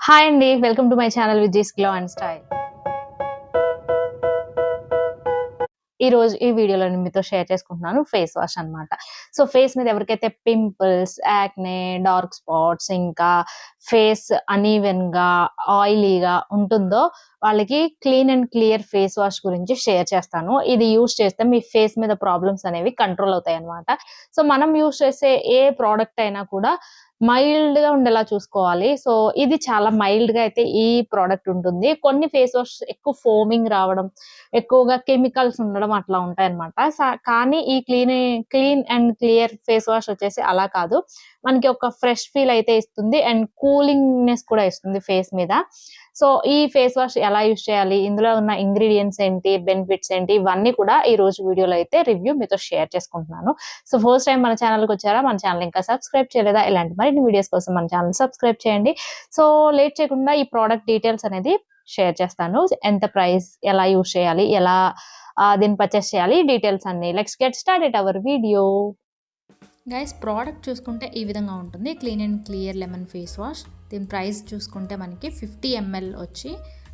Hi అండి welcome to my channel Viji's glow and style ఈ రోజు ఈ వీడియోలో నేను మీతో షేర్ చేసుకుంటున్నాను ఫేస్ వాష్ అన్నమాట. సో ఫేస్ మీద ఎవరికైతే పింపుల్స్ యాక్నే డార్క్ స్పాట్స్ ఇంకా ఫేస్ అనీవెన్గా ఆయిలీగా ఉంటుందో వాళ్ళకి clean and clear face wash గురించి షేర్ చేస్తాను. ఇది యూస్ చేస్తే మీ ఫేస్ మీద ప్రాబ్లమ్స్ అనేవి కంట్రోల్ అవుతాయి అన్నమాట సో మనం యూస్ చేసే ఏ ప్రోడక్ట్ అయినా కూడా మైల్డ్గా ఉండేలా చూసుకోవాలి. సో ఇది చాలా మైల్డ్గా అయితే ఈ ప్రోడక్ట్ ఉంటుంది. కొన్ని ఫేస్ వాష్ ఎక్కువ ఫోమింగ్ రావడం ఎక్కువగా కెమికల్స్ ఉండడం అట్లా ఉంటాయి అనమాట కానీ ఈ clean clean and clear face wash వచ్చేసి అలా కాదు. మనకి ఒక ఫ్రెష్ ఫీల్ అయితే ఇస్తుంది. అండ్ కూలింగ్నెస్ కూడా ఇస్తుంది ఫేస్ మీద. సో ఈ ఫేస్ వాష్ ఎలా యూస్ చేయాలి? ఇందులో ఉన్న ఇంగ్రీడియంట్స్ ఏంటి? బెనిఫిట్స్ ఏంటి? ఇవన్నీ కూడా ఈ రోజు వీడియోలో అయితే రివ్యూ మీతో షేర్ చేసుకుంటున్నాను. సో ఫస్ట్ టైం మన ఛానల్కి వచ్చారా? మన ఛానల్ ఇంకా సబ్స్క్రైబ్ చేయలేదా? ఇలాంటి మరిన్ని వీడియోస్ కోసం మన ఛానల్ సబ్స్క్రైబ్ చేయండి. సో లేట్ చేయకుండా ఈ ప్రోడక్ట్ డీటెయిల్స్ అనేది షేర్ చేస్తాను. ఎంత ప్రైస్ ఎలా యూస్ చేయాలి? ఎలా దీన్ని పర్చేస్ చేయాలి? డీటెయిల్స్ అన్ని. Let's get start our video guys product చూసుకుంటే ఈ విధంగా ఉంటుంది. Clean and clear lemon face wash దీని ప్రైస్ చూసుకుంటే మనకి ఫిఫ్టీ ఎంఎల్ వచ్చి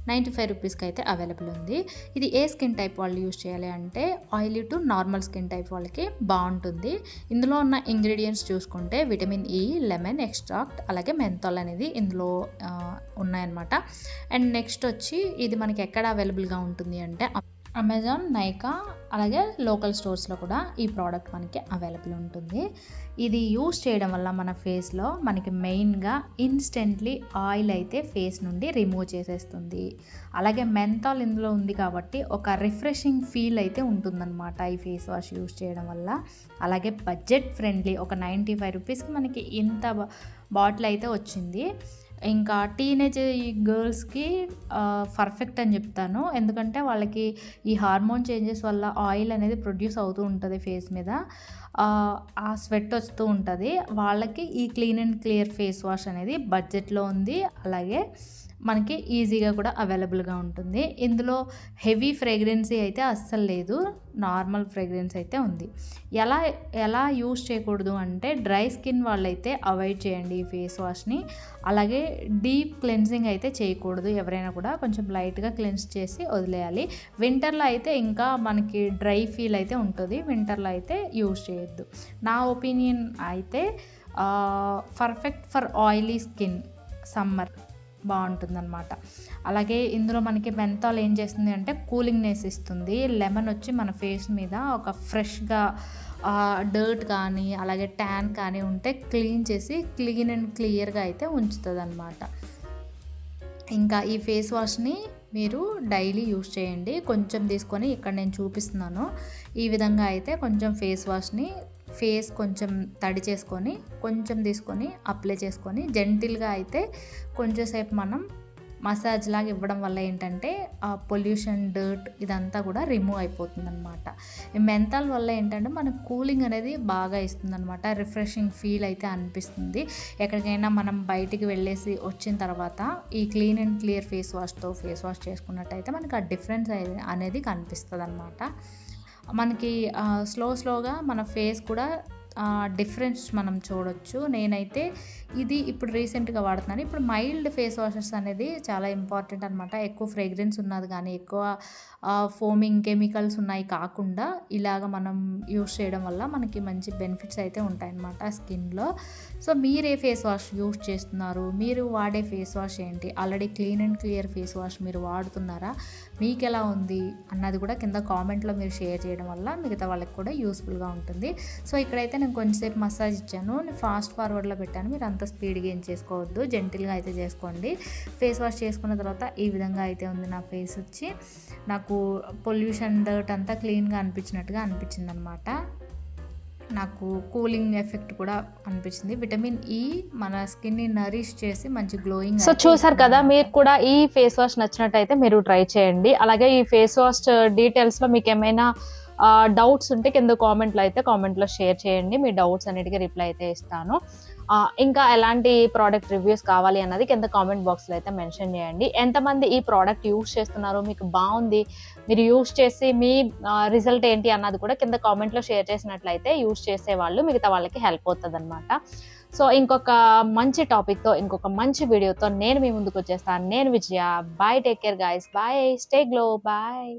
నైంటీ ఫైవ్ రూపీస్కి అయితే అవైలబుల్ ఉంది. ఇది ఏ స్కిన్ టైప్ వాళ్ళు యూజ్ చేయాలి అంటే oily to normal skin type వాళ్ళకి బాగుంటుంది. ఇందులో ఉన్న ఇంగ్రీడియంట్స్ చూసుకుంటే విటమిన్ ఈ లెమన్ ఎక్స్ట్రాక్ట్ అలాగే మెంతాల్ అనేది ఇందులో ఉన్నాయన్నమాట. అండ్ నెక్స్ట్ వచ్చి ఇది మనకి ఎక్కడ అవైలబుల్గా ఉంటుంది అంటే అమెజాన్ నైకా అలాగే లోకల్ స్టోర్స్లో కూడా ఈ ప్రోడక్ట్ మనకి అవైలబుల్ ఉంటుంది. ఇది యూస్ చేయడం వల్ల మన ఫేస్లో మనకి మెయిన్గా ఇన్స్టెంట్లీ ఆయిల్ అయితే ఫేస్ నుండి రిమూవ్ చేసేస్తుంది. అలాగే మెంతాల్ ఇందులో ఉంది కాబట్టి ఒక రిఫ్రెషింగ్ ఫీల్ అయితే ఉంటుందన్నమాట ఈ ఫేస్ వాష్ యూస్ చేయడం వల్ల. అలాగే బడ్జెట్ ఫ్రెండ్లీ ఒక నైంటీ ఫైవ్ రూపీస్కి మనకి ఇంత బాటిల్ అయితే వచ్చింది. ఇంకా టీనేజ్ గర్ల్స్కి పర్ఫెక్ట్ అని చెప్తాను. ఎందుకంటే వాళ్ళకి ఈ హార్మోన్ చేంజెస్ వల్ల ఆయిల్ అనేది ప్రొడ్యూస్ అవుతూ ఉంటుంది ఫేస్ మీద. ఆ, ఆ స్వెట్ వస్తూ ఉంటుంది. వాళ్ళకి ఈ clean and clear face wash అనేది బడ్జెట్లో ఉంది. అలాగే మనకి ఈజీగా కూడా అవైలబుల్గా ఉంటుంది. ఇందులో హెవీ ఫ్రేగ్రెన్సీ అయితే అస్సలు లేదు. నార్మల్ ఫ్రేగ్రెన్స్ అయితే ఉంది. ఎలా ఎలా యూస్ చేయకూడదు అంటే డ్రై స్కిన్ వాళ్ళైతే అవాయిడ్ చేయండి ఈ ఫేస్ వాష్ని. అలాగే డీప్ క్లెన్సింగ్ అయితే చేయకూడదు. ఎవరైనా కూడా కొంచెం లైట్గా క్లెన్స్ చేసి వదిలేయాలి. వింటర్లో అయితే ఇంకా మనకి డ్రై ఫీల్ అయితే ఉంటుంది. వింటర్లో అయితే యూస్ చేయొద్దు. నా ఒపీనియన్ అయితే perfect for oily skin summer. బాగుంటుందన్నమాట. అలాగే ఇందులో మనకి మెంతాల్ ఏం చేస్తుంది అంటే కూలింగ్నెస్ ఇస్తుంది. లెమన్ వచ్చి మన ఫేస్ మీద ఒక ఫ్రెష్గా డర్ట్ కానీ అలాగే ట్యాన్ కానీ ఉంటే క్లీన్ చేసి క్లీన్ అండ్ క్లియర్గా అయితే ఉంచుతుంది అనమాట ఇంకా ఈ ఫేస్ వాష్ని మీరు డైలీ యూస్ చేయండి. కొంచెం తీసుకొని ఇక్కడ నేను చూపిస్తున్నాను. ఈ విధంగా అయితే కొంచెం ఫేస్ వాష్ని ఫేస్ కొంచెం తడి చేసుకొని కొంచెం తీసుకొని అప్లై చేసుకొని జెంటిల్గా అయితే కొంచెంసేపు మనం మసాజ్ లాగా ఇవ్వడం వల్ల ఏంటంటే ఆ పొల్యూషన్ డర్ట్ ఇదంతా కూడా రిమూవ్ అయిపోతుంది అనమాట మెంతాల్ వల్ల ఏంటంటే మనకు కూలింగ్ అనేది బాగా ఇస్తుంది అనమాట రిఫ్రెషింగ్ ఫీల్ అయితే అనిపిస్తుంది. ఎక్కడికైనా మనం బయటికి వెళ్ళేసి వచ్చిన తర్వాత ఈ క్లీన్ అండ్ క్లియర్ ఫేస్ వాష్తో ఫేస్ వాష్ చేసుకున్నట్టయితే మనకి ఆ డిఫరెన్స్ అనేది కనిపిస్తుంది అనమాట మనకి స్లో స్లోగా మన ఫేస్ కూడా డిఫరెన్స్ మనం చూడొచ్చు. నేనైతే ఇది ఇప్పుడు రీసెంట్గా వాడుతున్నాను. ఇప్పుడు మైల్డ్ ఫేస్ వాషెస్ అనేది చాలా ఇంపార్టెంట్ అనమాట ఎక్కువ ఫ్రేగ్రెన్స్ ఉన్నది కానీ ఎక్కువ ఫోమింగ్ కెమికల్స్ ఉన్నాయి కాకుండా ఇలాగ మనం యూస్ చేయడం వల్ల మనకి మంచి బెనిఫిట్స్ అయితే ఉంటాయన్నమాట స్కిన్లో. సో మీరు ఏ ఫేస్ వాష్ యూస్ చేస్తున్నారు. మీరు వాడే ఫేస్ వాష్ ఏంటి? Already Clean and Clear face wash మీరు వాడుతున్నారా? మీకు ఎలా ఉంది? అన్నది కూడా కింద కామెంట్లో మీరు షేర్ చేయడం వల్ల మిగతా వాళ్ళకి కూడా యూస్ఫుల్గా ఉంటుంది. సో ఇక్కడైతే నేను కొంచెంసేపు మసాజ్ ఇచ్చాను. నేను ఫాస్ట్ ఫార్వర్డ్లో పెట్టాను. మీరు అంత స్పీడ్గా ఏం చేసుకోవద్దు. జెంటిల్గా అయితే చేసుకోండి. ఫేస్ వాష్ చేసుకున్న తర్వాత ఈ విధంగా అయితే ఉంది నా ఫేస్ వచ్చి. నాకు పొల్యూషన్ డర్ట్ అంతా క్లీన్గా అనిపించినట్టుగా అనిపించింది అనమాట నాకు కూలింగ్ ఎఫెక్ట్ కూడా అనిపించింది. విటమిన్ ఈ మన స్కిన్ని నరిష్ చేసి మంచి గ్లోయింగ్ సో చూసారు కదా మీరు కూడా ఈ ఫేస్ వాష్ నచ్చినట్టయితే మీరు ట్రై చేయండి. అలాగే ఈ ఫేస్ వాష్ డీటెయిల్స్లో మీకు ఏమైనా డౌట్స్ ఉంటే కింద కామెంట్లో అయితే కామెంట్లో షేర్ చేయండి. మీ డౌట్స్ అన్నిటికీ రిప్లై అయితే ఇస్తాను. ఇంకా ఎలాంటి ప్రోడక్ట్ రివ్యూస్ కావాలి అన్నది కింద కామెంట్ బాక్స్లో అయితే మెన్షన్ చేయండి. ఎంతమంది ఈ ప్రోడక్ట్ యూస్ చేస్తున్నారు మీకు బాగుంది మీరు యూస్ చేసి మీ రిజల్ట్ ఏంటి అన్నది కూడా కింద కామెంట్లో షేర్ చేసినట్లయితే యూస్ చేసే వాళ్ళు మిగతా వాళ్ళకి హెల్ప్ అవుతుంది అనమాట సో ఇంకొక మంచి టాపిక్తో ఇంకొక మంచి వీడియోతో నేను మీ ముందుకు వచ్చేస్తాను. నేను Vijaya. Bye take care guys bye stay glow bye